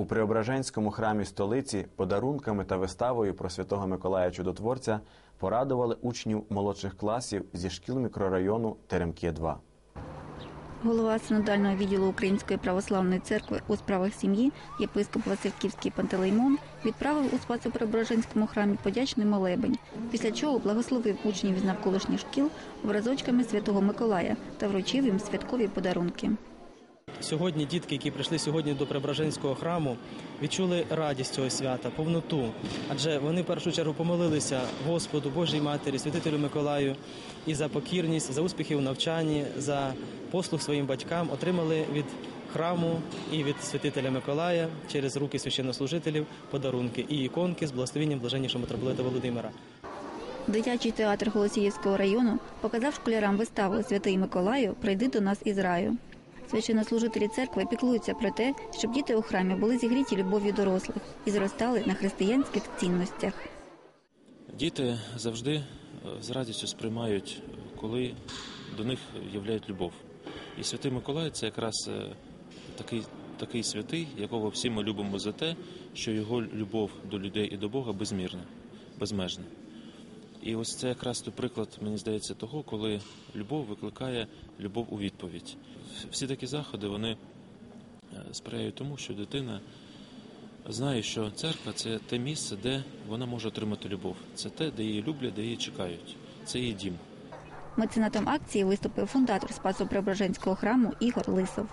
У Преображенському храмі столиці подарунками та виставою про святого Миколая Чудотворця порадували учнів молодших класів зі шкіл мікрорайону Теремки 2 Голова синодального відділу Української православної церкви у справах сім'ї, єпископ Васильківський Пантелеймон, відправив у Спасо-Преображенському храмі подячний молебень, після чого благословив учнів із навколишніх шкіл образочками святого Миколая та вручив їм святкові подарунки. Сьогодні дітки, які прийшли сьогодні до Преображенського храму, відчули радість цього свята, повноту. Адже вони в першу чергу помолилися Господу, Божій Матері, святителю Миколаю і за покірність, за успіхи у навчанні, за послуг своїм батькам отримали від храму і від святителя Миколая через руки священнослужителів подарунки і іконки з благословенням блаженнішого митрополита Володимира. Дитячий театр Голосіївського району показав школярам виставу Святий Миколаю Прийди до нас із раю. Священнослужителі церкви піклуються про те, щоб діти у храмі були зігріті любов'ю дорослих і зростали на християнських цінностях. Діти завжди е, з радістю сприймають, коли до них являють любов. І святий Миколай це якраз е, такий, такий святий, якого всі ми любимо за те, що його любов до людей і до Бога безмірна, безмежна. І ось це якраз той приклад, мені здається, того, коли любов викликає любов у відповідь. Всі такі заходи вони е, сприяють тому, що дитина знає, що церква це те місце, де вона може отримати любов. Це те, де її люблять, де її чекають. Це її дім. Меценатом акції виступив фундатор Спасо-Преображенського храму Ігор Лисов.